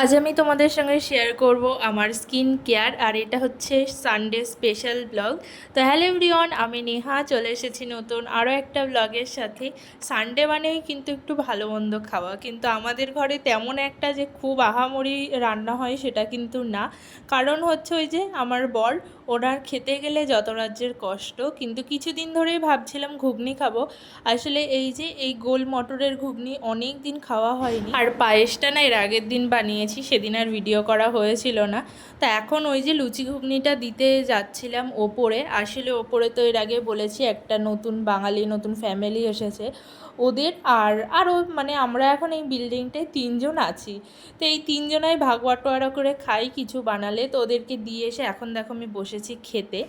আজ আমি তোমাদের সঙ্গে শেয়ার করব আমার স্কিন কেয়ার আর এটা হচ্ছে সানডে স্পেশাল ব্লগ তো হ্যালো এভরিওয়ান আমি নেহা, চলে এসেছি নতুন আরও একটা ব্লগের সাথে। সানডে মানেই কিন্তু একটু ভালো মন্দ খাওয়া, কিন্তু আমাদের ঘরে তেমন একটা যে খুব আহামরি রান্না হয় সেটা কিন্তু না। কারণ হচ্ছে ওই যে আমার বর ওনার খেতে গেলে যত রাজ্যের কষ্ট, কিন্তু কিছুদিন ধরেই ভাবছিলাম ঘুগনি খাব। আসলে এই যে এই গোল মটরের ঘুগনি অনেক দিন খাওয়া হয়নি। আর পায়েসটা না এর আগের দিন বানিয়েছি, সেদিন আর ভিডিও করা হয়েছিল না। তা এখন ওই যে লুচি ঘুগনিটা দিতে যাচ্ছিলাম ওপরে, আসলে ওপরে তো এর আগে বলেছি একটা নতুন বাঙালি, নতুন ফ্যামিলি এসেছে ওদের। আর আরও মানে আমরা এখন এই বিল্ডিংটায় তিনজন আছি। তো এই তিনজনাই ভাগ বাটোয়ারা করে খাই, কিছু বানালে। তো ওদেরকে দিয়ে এসে এখন দেখো আমি বসেছি খেতে।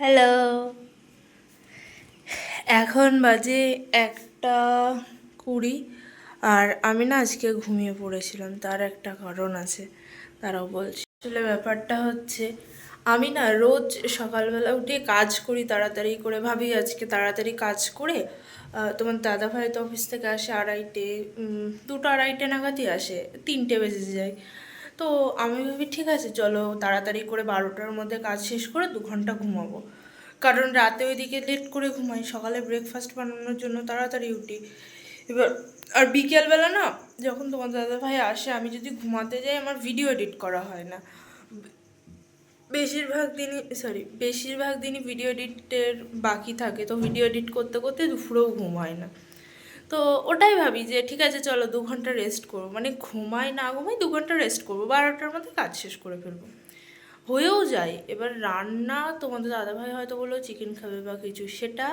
হ্যালো এখন বাজে একটা কুড়ি, আর আমি না আজকে ঘুমিয়ে পড়েছিলাম, তার একটা কারণ আছে, তারাও বলছে। আসলে ব্যাপারটা হচ্ছে, আমি না রোজ সকালবেলা উঠে কাজ করি তাড়াতাড়ি করে, ভাবি আজকে তাড়াতাড়ি কাজ করে তোমার দাদা ভাই তো অফিস থেকে আসে আড়াইটে দুটো আড়াইটে নাগাদই আসে, তিনটে বেজে যায়। তো আমি ভাবি, ঠিক আছে, চলো তাড়াতাড়ি করে বারোটার মধ্যে কাজ শেষ করে দু ঘণ্টা ঘুমাবো। কারণ রাতে ওইদিকে লেট করে ঘুমাই, সকালে ব্রেকফাস্ট বানানোর জন্য তাড়াতাড়ি উঠি। এবার, আর বিকেলবেলা না, যখন তোমার দাদা ভাই আসে, আমি যদি ঘুমাতে যাই, আমার ভিডিও এডিট করা হয় না। বেশিরভাগ দিনই সরি বেশিরভাগ দিনই ভিডিও এডিটের বাকি থাকে, তো ভিডিও এডিট করতে করতে দুপুরেও ঘুম হয় না। তো ওটাই ভাবি যে ঠিক আছে, চলো দু ঘণ্টা রেস্ট করব। মানে ঘুমাই না ঘুমাই দু ঘণ্টা রেস্ট করব। বারোটার মধ্যে কাজ শেষ করে ফেলব। হয়েও যায়। এবার রান্না তোমাদের দাদাভাই হয়তো বলল চিকেন খাবে বা কিছু। সেটা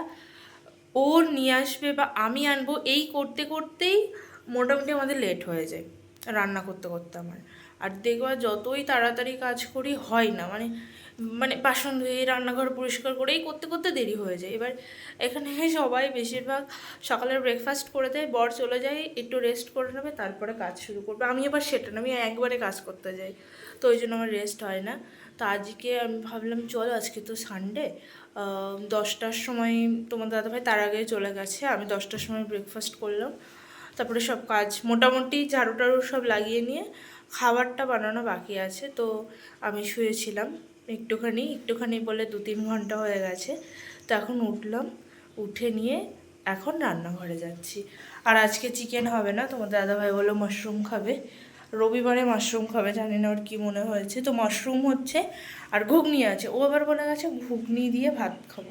ও নিয়ে আসবে বা আমি আনব। এই করতে করতেই মোটামুটি আমাদের লেট হয়ে যায়। রান্না করতে করতে আমার। আর দেখবা যতই তাড়াতাড়ি কাজ করি হয় না। মানে মানে বাসন ধুয়ে রান্নাঘর পরিষ্কার করেই করতে করতে দেরি হয়ে যায়। এবার এখানে সবাই বেশিরভাগ সকালের ব্রেকফাস্ট করে দেয়, বর চলে যায়, একটু রেস্ট করে নেবে, তারপরে কাজ শুরু করবে। আমি আবার সেটা না, আমি একবারে কাজ করতে যাই, তো ওই জন্য আমার রেস্ট হয় না। তো আজকে আমি ভাবলাম, চলো আজকে তো সানডে দশটার সময় তোমার দাদাভাই তার আগে চলে গেছে, আমি দশটার সময় ব্রেকফাস্ট করলাম। তারপরে সব কাজ মোটামুটি ঝাড়ু টাড়ু সব লাগিয়ে নিয়ে খাবারটা বানানো বাকি আছে, তো আমি শুয়েছিলাম একটুখানি একটুখানি বলে দু তিন ঘণ্টা হয়ে গেছে, তো এখন উঠলাম, উঠে নিয়ে এখন রান্নাঘরে যাচ্ছি। আর আজকে চিকেন হবে না, তোমার দাদাভাই বলল মাশরুম খাবে, রবিবারে মাশরুম খাবে, জানি না ওর কী মনে হয়েছে, তো মাশরুম হচ্ছে আর ঘুগনি আছে, ও আবার বলে গেছে ঘুগনি দিয়ে ভাত খাব,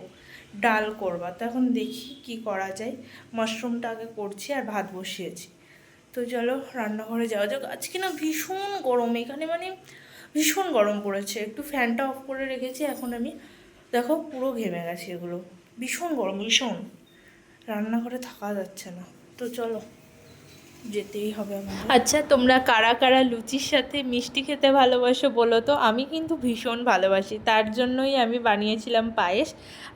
ডাল করবা, তো এখন দেখি কি করা যায় মাশরুমটা আগে করছি আর ভাত বসিয়েছি। তো চলো রান্নাঘরে যাওয়া যাক। আজকে না ভীষণ গরম, এখানে মানে ভীষণ গরম পড়েছে। একটু ফ্যানটা অফ করে রেখেছি, এখন আমি দেখো পুরো ঘেমে গেছি এগুলো। ভীষণ গরম, ভীষণ। রান্নাঘরে থাকা যাচ্ছে না। তো চলো। যেতেই হবে আচ্ছা তোমরা কারা কারা লুচির সাথে মিষ্টি খেতে ভালোবাসো বলো তো? আমি কিন্তু ভীষণ ভালোবাসি, তার জন্যই আমি বানিয়েছিলাম পায়েস।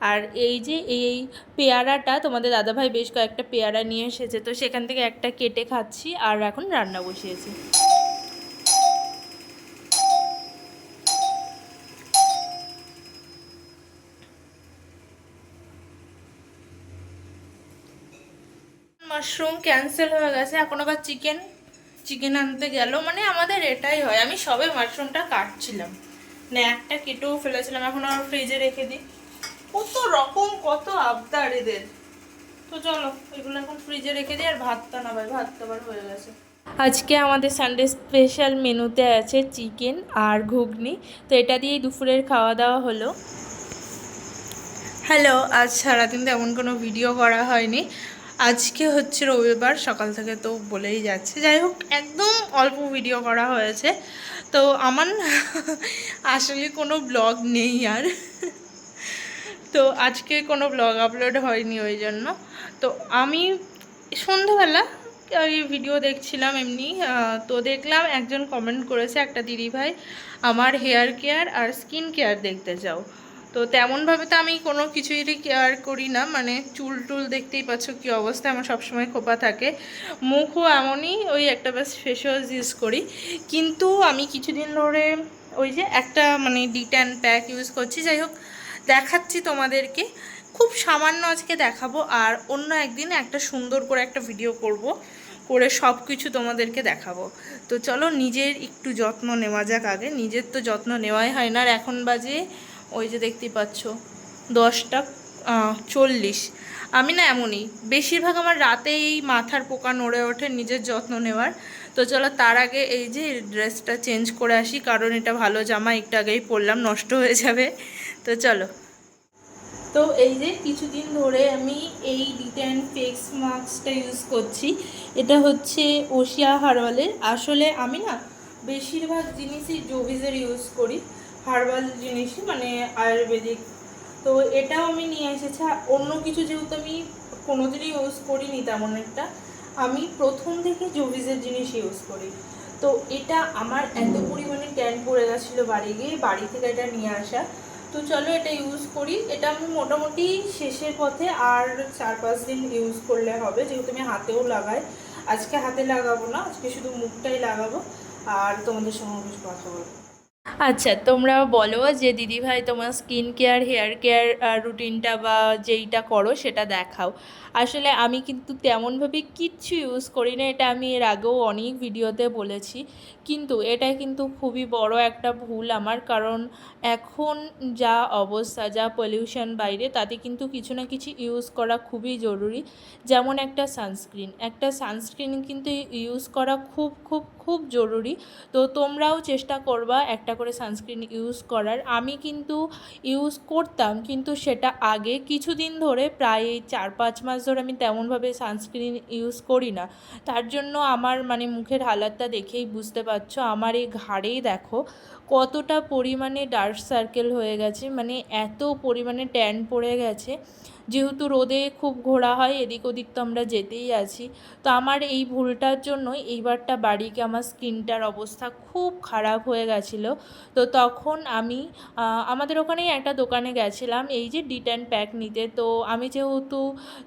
আর এই যে এই পেয়ারাটা, তোমাদের দাদাভাই বেশ কয়েকটা পেয়ারা নিয়ে এসেছে, তো সেখান থেকে একটা কেটে খাচ্ছি আর এখন রান্না বসিয়েছি। মাশরুম ক্যান্সেল হয়ে গেছে, এখন আবার চিকেন চিকেন আনতে গেল মানে আমাদের এটাই হয়। আমি সবে মাশরুমটা কাটছিলাম। না একটা কেটেও ফেলেছিলাম, এখন আবার ফ্রিজে রেখে দিই। কত রকম, কত আবদার এদের। তো চলো, এগুলো এখন ফ্রিজে রেখে দিই, আর ভাতটা না ভাই ভাতটা আবার হয়ে গেছে। আজকে আমাদের সানডে স্পেশাল মেনুতে আছে চিকেন আর ঘুগনি। তো এটা দিয়েই দুপুরের খাওয়া দাওয়া হলো। হ্যালো আজ সারাদিন তেমন কোনো ভিডিও করা হয়নি। আজকে হচ্ছে রবিবার, সকাল থেকে তো বলেই যাচ্ছে। যাই হোক, একদম অল্প ভিডিও করা হয়েছে। তো আমার আসলে কোনো ব্লগ নেই আর। তো আজকে কোনো ব্লগ আপলোড হয়নি ওই জন্য। তো আমি সন্ধ্যাবেলা ওই ভিডিও দেখছিলাম এমনি তো দেখলাম একজন কমেন্ট করেছে, একটা দিদিভাই, আমার হেয়ার কেয়ার আর স্কিন কেয়ার দেখতে চাও। তো তেমনভাবে তো আমি কোনো কিছুই কেয়ার করি না। মানে চুল টুল দেখতেই পাচ্ছ কী অবস্থা, আমার সবসময় খোপা থাকে। মুখও এমনই, ওই একটা ব্যাস ফেস ওয়াশ ইউজ করি। কিন্তু আমি কিছুদিন ধরে ওই যে একটা মানে ডিট্যান প্যাক ইউজ করছি। যাই হোক, দেখাচ্ছি তোমাদেরকে। খুব সামান্য আজকে দেখাবো, আর অন্য একদিন একটা সুন্দর করে একটা ভিডিও করব, করে সব কিছু তোমাদেরকে দেখাবো। তো চলো, নিজের একটু যত্ন নেওয়া যাক আগে। নিজের তো যত্ন নেওয়াই হয় না, আর এখন বাজে ওই যে দেখতেই পাচ্ছ, দশটা চল্লিশ। আমি না এমনই, বেশিরভাগ আমার রাতেই মাথার পোকা নড়ে ওঠে, নিজের যত্ন নেওয়ার। তো চলো তার আগে এই যে ড্রেসটা চেঞ্জ করে আসি, কারণ এটা ভালো জামা, একটু আগেই পরলাম, নষ্ট হয়ে যাবে। তো চলো। তো এই যে কিছুদিন ধরে আমি এই ডিটেন ফেক্স মাস্কটা ইউজ করছি। এটা হচ্ছে ওশিয়া হার্বালের আসলে আমি না, বেশিরভাগ জিনিসই জোভিজের ইউজ করি। হার্বাল জিনিসই মানে আয়ুর্বেদিক। তো এটাও আমি নিয়ে এসেছি। অন্য কিছু যেহেতু আমি কোনোদিনই ইউজ করিনি তেমন একটা, আমি প্রথম থেকে জোভিজের জিনিস ইউজ করি। তো এটা আমার এত পরিমাণে ট্যান পড়ে গেছিল বাড়ি গিয়ে, বাড়ি থেকে এটা নিয়ে আসা। তো চলো এটা ইউজ করি। এটা আমি মোটামুটি শেষের পথে আর চার পাঁচ দিন ইউজ করলে হবে, যেহেতু আমি হাতেও লাগাই। আজকে হাতে লাগাবো না, আজকে শুধু মুখটাই লাগাবো। আর তোমাদের সঙ্গে কথা বলব। আচ্ছা তোমরা বলো যে দিদিভাই তোমার স্কিন কেয়ার হেয়ার কেয়ার রুটিনটা বা যেইটা করো সেটা দেখাও। আসলে আমি কিন্তু তেমনভাবে কিচ্ছু ইউজ করি না এটা আমি এর আগেও অনেক ভিডিওতে বলেছি। কিন্তু এটা কিন্তু খুবই বড় একটা ভুল আমার, কারণ এখন যা অবস্থা, যা পলিউশন বাইরে, তাতে কিন্তু কিছু না কিছু ইউজ করা খুবই জরুরি। যেমন একটা সানস্ক্রিন একটা সানস্ক্রিন কিন্তু ইউজ করা খুব খুব খুব জরুরি। তো তোমরাও চেষ্টা করবা একটা করে সানস্ক্রিন ইউজ করার। আমি কিন্তু ইউজ করতাম, কিন্তু সেটা আগে কিছুদিন ধরে প্রায় এই চার পাঁচ মাস ধরে আমি তেমনভাবে সানস্ক্রিন ইউজ করি না। তার জন্য আমার মানে মুখের হালাতটা দেখেই বুঝতে পারছ। আমার এই ঘাড়েই দেখো কতটা পরিমাণে ডার্ক সার্কেল হয়ে গেছে মানে এত পরিমাণে ট্যান পড়ে গেছে। যেহেতু রোদে খুব ঘোরা হয়, এদিক ওদিক তো আমরা যেতেই আছি। তো আমার এই ভুলটার জন্য এইবারটা বাড়িকে আমার স্কিনটার অবস্থা খুব খারাপ হয়ে গেছিল। তো তখন আমি আমাদের ওখানেই একটা দোকানে গেছিলাম, এই যে ডিটেন প্যাক নিতে। তো আমি যেহেতু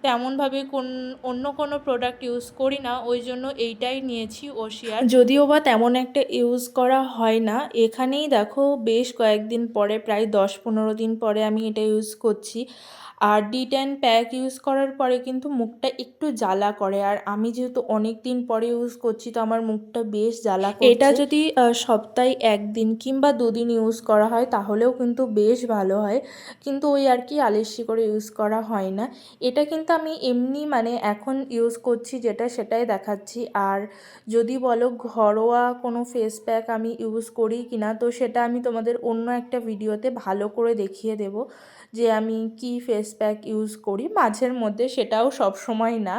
তেমনভাবে কোন, অন্য কোনো প্রোডাক্ট ইউজ করি না, ওই জন্য এইটাই নিয়েছি ওশিয়ার যদিও বা তেমন একটা ইউজ করা হয় না, এখানেই দেখো বেশ কয়েকদিন পরে, প্রায় দশ পনেরো দিন পরে আমি এটা ইউজ করছি। আর ডি টেন প্যাক ইউজ করার পরে কিন্তু মুখটা একটু জ্বালা করে। আর আমি যেহেতু অনেক দিন পরে ইউজ করছি, তো আমার মুখটা বেশ জ্বালা এটা যদি সপ্তাহে একদিন কিংবা দুদিন ইউজ করা হয়, তাহলেও কিন্তু বেশ ভালো হয়। কিন্তু ওই আর কি আলিশি করে ইউজ করা হয় না। এটা কিন্তু আমি এমনি মানে এখন ইউজ করছি যেটা, সেটাই দেখাচ্ছি। আর যদি বলো ঘরোয়া কোনো ফেস প্যাক আমি ইউজ করি কিনা, তো সেটা আমি তোমাদের অন্য একটা ভিডিওতে ভালো করে দেখিয়ে দেব যে আমি কি ফেস প্যাক ইউজ করি, মাঝের মধ্যে সেটাও সব সময় না।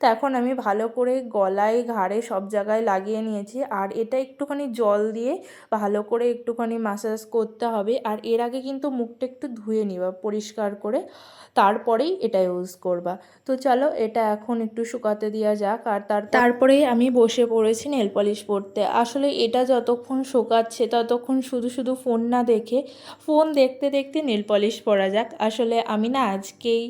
তো এখন আমি ভালো করে গলায়, ঘাড়ে সব জায়গায় লাগিয়ে নিয়েছি। আর এটা একটুখানি জল দিয়ে ভালো করে একটুখানি মাসাজ করতে হবে। আর এর আগে কিন্তু মুখটা একটু ধুয়ে নিবা, পরিষ্কার করে। তারপরেই এটা ইউজ করবা। তো চলো, এটা এখন একটু শুকাতে দেওয়া যাক। আর তার তারপরেই আমি বসে পড়েছি নেল পলিশ পরতে। আসলে এটা যতক্ষণ শুকাচ্ছে, ততক্ষণ শুধু শুধু ফোন না দেখে ফোন দেখতে দেখতে নেল পলিশ পরা যাক। আসলে আমি না আজকেই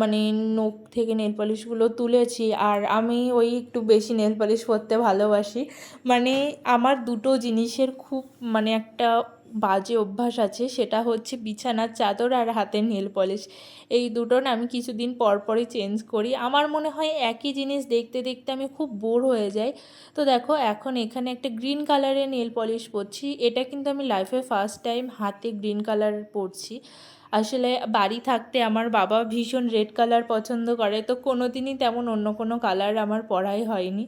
মানে নখ থেকে নেল পলিশগুলো তুলেছি। আর আমি ওই একটু বেশি নেল পলিশ পরতে ভালোবাসি। মানে আমার দুটো জিনিসের খুব মানে একটা বাজে অভ্যাস আছে, সেটা হচ্ছে বিছানার চাদর আর হাতের নেল পলিশ এই দুটো না আমি কিছুদিন পর পরই চেঞ্জ করি। আমার মনে হয় একই জিনিস দেখতে দেখতে আমি খুব বোর হয়ে যাই। তো দেখো, এখন এখানে একটা গ্রিন কালারের নেল পলিশ পরছি। এটা কিন্তু আমি লাইফে ফার্স্ট টাইম হাতে গ্রিন কালার পরছি। আসলে বাড়ি থাকতে আমার বাবা ভীষণ রেড কালার পছন্দ করে, তো কোনো দিনই তেমন অন্য কোনো কালার আমার পরাই হয়নি।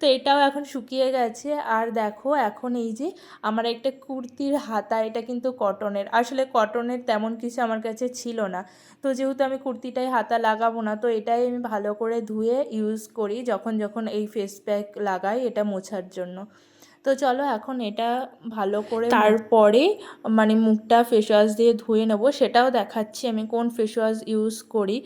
তো এটাও এখন শুকিয়ে গেছে। আর দেখো এখন এই যে আমার একটা কুর্তির হাতা, এটা কিন্তু কটনের আসলে কটনের তেমন কিছু আমার কাছে ছিল না। তো যেহেতু আমি কুর্তিটাই হাতা লাগাবো না, তো এটাই আমি ভালো করে ধুয়ে ইউজ করি যখন যখন এই ফেস প্যাক লাগাই এটা মোছার জন্য। তো চলো এখন এটা ভালো করে তারপরে মানে মুখটা ফেস ওয়াশ দিয়ে ধুয়ে নেব, সেটাও দেখাচ্ছি আমি কোন ফেস ওয়াশ ইউজ করি।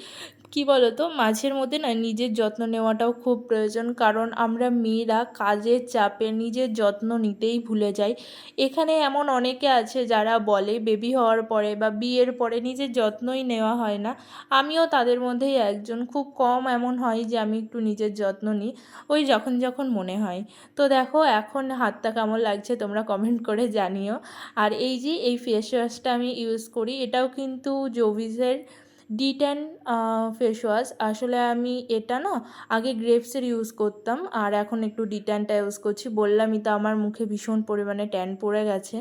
কি বলো তো মাঝের মধ্যে না নিজের যত্ন নেওয়াটাও খুব প্রয়োজন। কারণ আমরা মেয়েরা কাজের চাপে নিজের যত্ন নিতেই ভুলে যাই। এখানে এমন অনেকে আছে যারা বলে বেবি হওয়ার পরে বা বিয়ের পরে নিজের যত্নই নেওয়া হয় না। আমিও তাদের মধ্যেই একজন। খুব কম এমন হয় যে আমি একটু নিজের যত্ন নিই। ওই যখন যখন মনে হয়। তো দেখো, এখন হাতটা কেমন লাগছে তোমরা কমেন্ট করে জানিও। আর এই যে, এই ফেস ওয়াশটা আমি ইউজ করি, এটাও কিন্তু জোভিজের ডি টেন ফেস ওয়াশ আসলে আমি এটা না আগে গ্রেপসের ইউজ করতাম, আর এখন একটু ডি ট্যানটা ইউজ করছি। বললামই তো আমার মুখে ভীষণ পরিমাণে ট্যান পড়ে গেছে।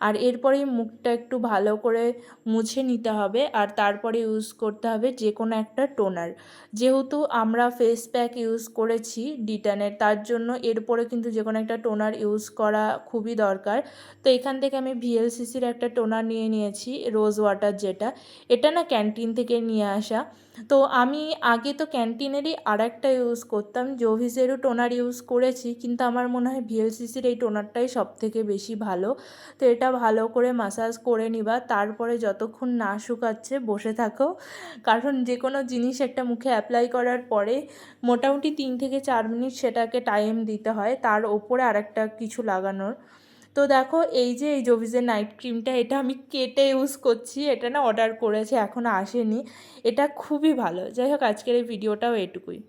আর এরপরেই মুখটা একটু ভালো করে মুছে নিতে হবে আর তারপরে ইউজ করতে হবে যে কোনো একটা টোনার যেহেতু আমরা ফেস প্যাক ইউজ করেছি ডিটানের তার জন্য এরপরে কিন্তু যে কোনো একটা টোনার ইউজ করা খুবই দরকার। তো এখান থেকে আমি ভিএলসিসির একটা টোনার নিয়ে নিয়েছি রোজ ওয়াটার যেটা। এটা না ক্যান্টিন থেকে নিয়ে আসা। তো আমি আগে তো ক্যান্টিনেরই আর একটা ইউজ করতাম জোভিসেরও টোনার ইউজ করেছি, কিন্তু আমার মনে হয় ভিএলসিসির এই টোনারটাই সব থেকে বেশি ভালো। তো এটা ভালো করে মাসাজ করে নিবা, তারপরে যতক্ষণ না শুকাচ্ছে বসে থাকো। কারণ যে কোনো জিনিস একটা মুখে অ্যাপ্লাই করার পরে মোটামুটি তিন থেকে চার মিনিট সেটাকে টাইম দিতে হয়, তার ওপরে আরেকটা কিছু লাগানোর। তো দেখো, এই যে এই জোভিজের নাইট ক্রিমটা এটা আমি কেটে ইউজ করছি, এটা না অর্ডার করেছি এখনও আসেনি। এটা খুবই ভালো। যাই হোক, আজকের এই ভিডিওটাও এটুকুই।